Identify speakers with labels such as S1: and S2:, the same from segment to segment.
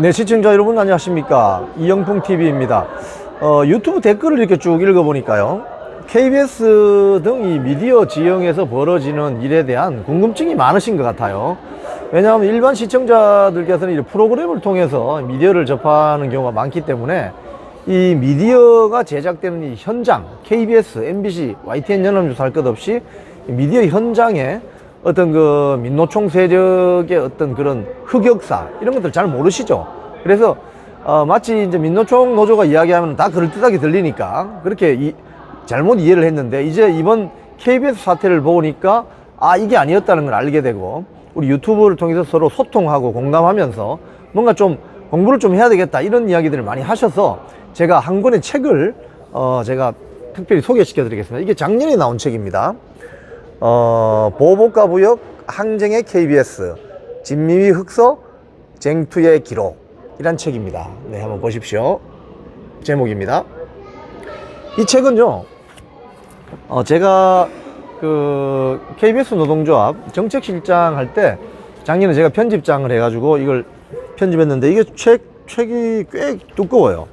S1: 네, 시청자 여러분 안녕하십니까. 이영풍 TV입니다. 어, 유튜브 댓글을 이렇게 쭉 읽어보니까요. KBS 등 이 미디어 지형에서 벌어지는 일에 대한 궁금증이 많으신 것 같아요. 왜냐하면 일반 시청자들께서는 이 프로그램을 통해서 미디어를 접하는 경우가 많기 때문에 이 미디어가 제작되는 이 현장, KBS, MBC, YTN 연합뉴스 할 것 없이 이 미디어 현장에 어떤 그 민노총 세력의 어떤 그런 흑역사 이런 것들 잘 모르시죠. 그래서 어, 마치 이제 민노총 노조가 이야기하면 다 그럴듯하게 들리니까 그렇게 이, 잘못 이해를 했는데 이제 이번 KBS 사태를 보니까 아 이게 아니었다는 걸 알게 되고 우리 유튜브를 통해서 서로 소통하고 공감하면서 뭔가 좀 공부를 좀 해야 되겠다 이런 이야기들을 많이 하셔서 제가 한 권의 책을 어 제가 특별히 소개시켜 드리겠습니다. 이게 작년에 나온 책입니다. 어, 보복가부역 항쟁의 KBS 진미위 흑서 쟁투의 기록 이란 책입니다. 네, 한번 보십시오. 제목입니다. 이 책은요, 어, 제가 그 KBS 노동조합 정책실장 할 때 작년에 제가 편집장을 해가지고 이걸 편집했는데 이게 책, 책이 꽤 두꺼워요.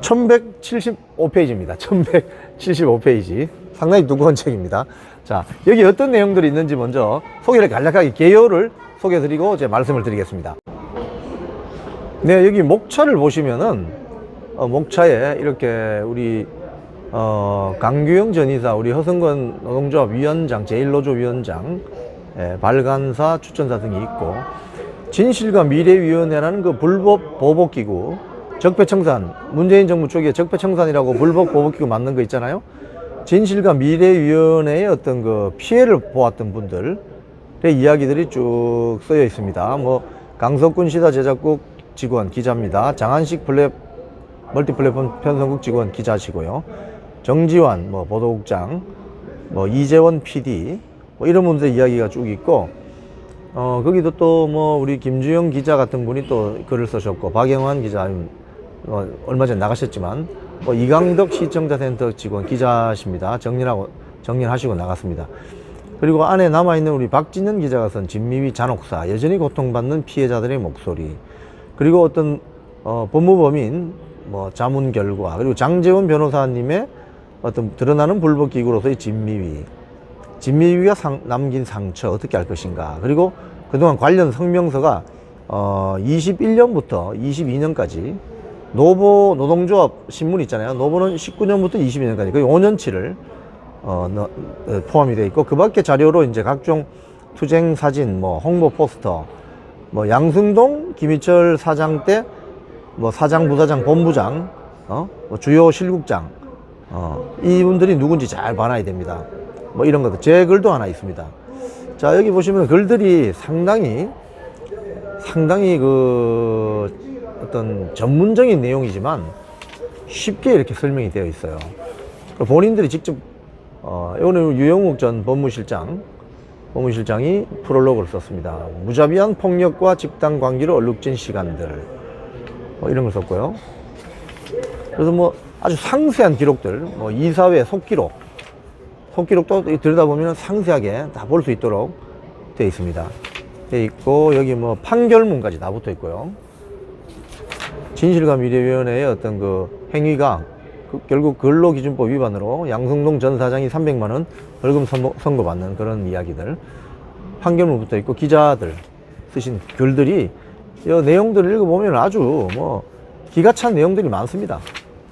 S1: 1175페이지입니다. 1175페이지. 상당히 두꺼운 책입니다. 자, 여기 어떤 내용들이 있는지 먼저 소개를 간략하게 개요를 소개해 드리고 제 말씀을 드리겠습니다. 네, 여기 목차를 보시면은 어, 목차에 이렇게 우리 어, 강규영 전이사, 우리 허성건 노동조합 위원장, 제1노조 위원장, 예, 발간사, 추천사 등이 있고 진실과 미래위원회라는 그 불법 보복기구 적폐청산 문재인 정부 쪽에 적폐청산이라고 불법 보복기구 만든 거 있잖아요. 진실과 미래위원회의 어떤 그 피해를 보았던 분들의 이야기들이 쭉 쓰여 있습니다. 뭐 강석군 시사 제작국 직원 기자입니다. 장한식 플랫 멀티플랫폼 편성국 직원 기자시고요. 정지환 뭐 보도국장 뭐 이재원 PD 뭐 이런 분들의 이야기가 쭉 있고 어, 거기도 또 뭐 우리 김주영 기자 같은 분이 또 글을 쓰셨고 박영환 기자 어, 얼마 전에 나가셨지만 뭐 이강덕 시청자센터 직원 기자십니다. 정리하고 정리하시고 나갔습니다. 그리고 안에 남아 있는 우리 박진현 기자가 쓴 진미위 잔혹사 여전히 고통받는 피해자들의 목소리 그리고 어떤 어, 법무법인 뭐 자문 결과 그리고 장재원 변호사님의 어떤 드러나는 불법 기구로서의 진미위 진미위가 상- 남긴 상처 어떻게 할 것인가 그리고 그동안 관련 성명서가 어, 21년부터 22년까지 노보 노동조합 신문 있잖아요 노보는 19년부터 22년까지 거의 5년치를 어, 넣- 어, 포함이 되어 있고 그 밖에 자료로 이제 각종 투쟁 사진 뭐 홍보 포스터 뭐 양승동 김희철 사장 때 뭐 사장 부사장 본부장 어? 뭐 주요 실국장 어, 이분들이 누군지 잘 봐놔야 됩니다. 뭐 이런 것들. 제 글도 하나 있습니다. 자, 여기 보시면 글들이 상당히, 상당히 그 어떤 전문적인 내용이지만 쉽게 이렇게 설명이 되어 있어요. 본인들이 직접, 어, 오늘 유영욱 전 법무실장, 법무실장이 프롤로그를 썼습니다. 무자비한 폭력과 집단 관계로 얼룩진 시간들. 뭐 이런 걸 썼고요. 그래서 뭐 아주 상세한 기록들, 뭐 이사회 속기록, 속기록도 들여다보면 상세하게 다 볼 수 있도록 되어 있습니다. 되어 있고, 여기 뭐 판결문까지 다 붙어 있고요. 진실과 미래위원회의 어떤 그 행위가 그 결국 근로기준법 위반으로 양승동 전 사장이 300만 원 벌금 선고- 선고받는 그런 이야기들. 판결문 붙어 있고, 기자들 쓰신 글들이 이 내용들을 읽어보면 아주 뭐 기가 찬 내용들이 많습니다.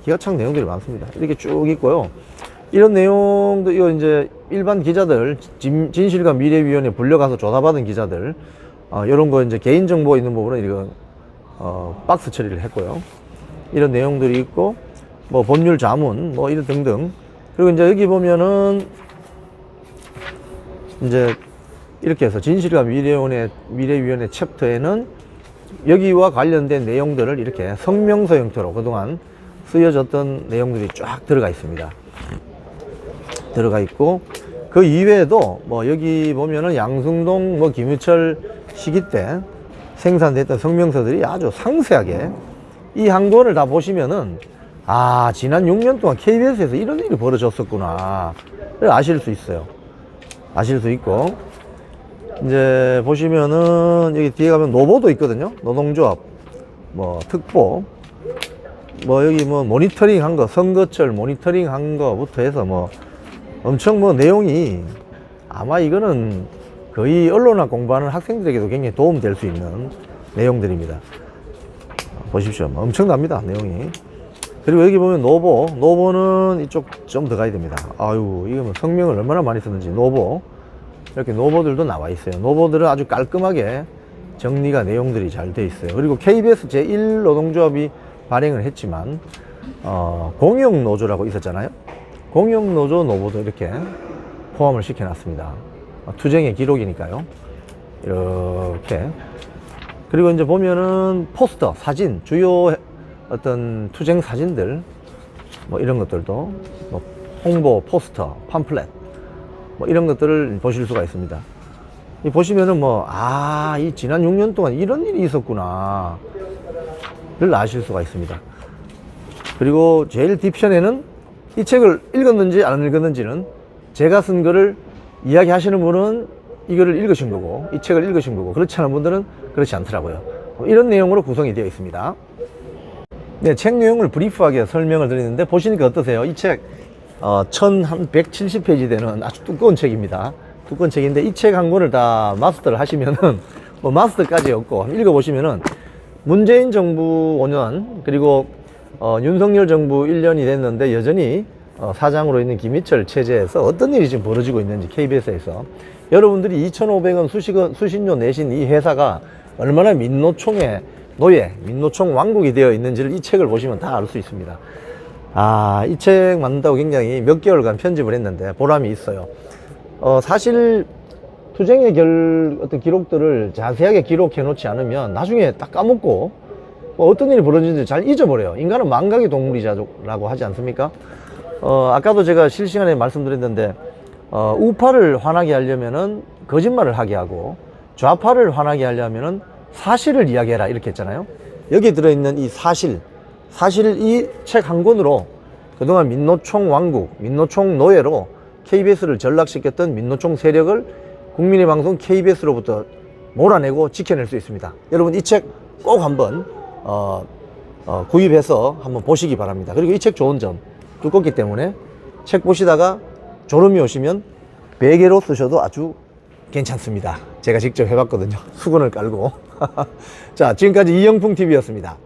S1: 기가 찬 내용들이 많습니다. 이렇게 쭉 있고요. 이런 내용도 이거 이제 일반 기자들 진, 진실과 미래위원회 불려가서 조사받은 기자들 어, 이런 거 이제 개인 정보 있는 부분은 이거 어, 박스 처리를 했고요. 이런 내용들이 있고 뭐 법률 자문 뭐 이런 등등 그리고 이제 여기 보면은 이제 이렇게 해서 진실과 미래위원회 미래위원회 챕터에는 여기와 관련된 내용들을 이렇게 성명서 형태로 그동안 쓰여졌던 내용들이 쫙 들어가 있습니다. 들어가 있고 그 이외에도 뭐 여기 보면은 양승동 뭐 김유철 시기 때 생산됐던 성명서들이 아주 상세하게 이한 권을 다 보시면은 아 지난 6년 동안 KBS에서 이런 일이 벌어졌었구나 아실 수 있어요. 아실 수 있고 이제 보시면은 여기 뒤에 가면 노보도 있거든요. 노동조합, 뭐 특보, 뭐 여기 뭐 모니터링 한 거, 선거철 모니터링 한 거부터 해서 뭐 엄청 뭐 내용이 아마 이거는 거의 언론학 공부하는 학생들에게도 굉장히 도움 될 수 있는 내용들입니다. 보십시오. 뭐 엄청납니다. 내용이. 그리고 여기 보면 노보. 노보는 이쪽 좀 더 가야 됩니다. 아유, 이거 뭐 성명을 얼마나 많이 썼는지. 노보. 이렇게 노보들도 나와 있어요. 노보들은 아주 깔끔하게 정리가 내용들이 잘 돼 있어요. 그리고 KBS 제1 노동조합이 발행을 했지만, 어, 공영노조라고 있었잖아요. 공영노조 노보도 이렇게 포함을 시켜놨습니다. 어, 투쟁의 기록이니까요. 이렇게. 그리고 이제 보면은 포스터, 사진, 주요 어떤 투쟁 사진들, 뭐 이런 것들도, 뭐 홍보, 포스터, 팜플렛, 뭐 이런 것들을 보실 수가 있습니다. 이 보시면은 뭐, 아, 이 지난 6년 동안 이런 일이 있었구나. 를 아실 수가 있습니다. 그리고 제일 뒷편에는 이 책을 읽었는지 안 읽었는지는 제가 쓴 거를 이야기 하시는 분은 이거를 읽으신 거고, 이 책을 읽으신 거고, 그렇지 않은 분들은 그렇지 않더라고요. 이런 내용으로 구성이 되어 있습니다. 네, 책 내용을 브리프하게 설명을 드리는데 보시니까 어떠세요? 이 책, 어, 1170페이지 되는 아주 두꺼운 책입니다. 두꺼운 책인데 이 책 한 권을 다 마스터를 하시면은 뭐 마스터까지 없고 읽어보시면은 문재인 정부 5년 그리고 어, 윤석열 정부 1년이 됐는데 여전히 어, 사장으로 있는 김희철 체제에서 어떤 일이 지금 벌어지고 있는지 KBS에서 여러분들이 2,500원 수식원, 수신료 내신 이 회사가 얼마나 민노총의 노예, 민노총 왕국이 되어 있는지를 이 책을 보시면 다 알 수 있습니다. 아, 이 책 만든다고 굉장히 몇 개월간 편집을 했는데 보람이 있어요. 어, 사실 투쟁의 결, 어떤 기록들을 자세하게 기록해 놓지 않으면 나중에 딱 까먹고 뭐 어떤 일이 벌어지는지 잘 잊어버려요. 인간은 망각의 동물이라고 하지 않습니까? 어, 아까도 제가 실시간에 말씀드렸는데, 어, 우파를 화나게 하려면은 거짓말을 하게 하고, 좌파를 화나게 하려면은 사실을 이야기해라. 이렇게 했잖아요. 여기 들어있는 이 사실, 사실 이 책 한 권으로 그동안 민노총 왕국, 민노총 노예로 KBS를 전락시켰던 민노총 세력을 국민의 방송 KBS로부터 몰아내고 지켜낼 수 있습니다. 여러분 이 책 꼭 한번 어, 어, 구입해서 한번 보시기 바랍니다. 그리고 이 책 좋은 점 두껍기 때문에 책 보시다가 졸음이 오시면 베개로 쓰셔도 아주 괜찮습니다. 제가 직접 해봤거든요. 수건을 깔고. 자, 지금까지 이영풍 TV였습니다.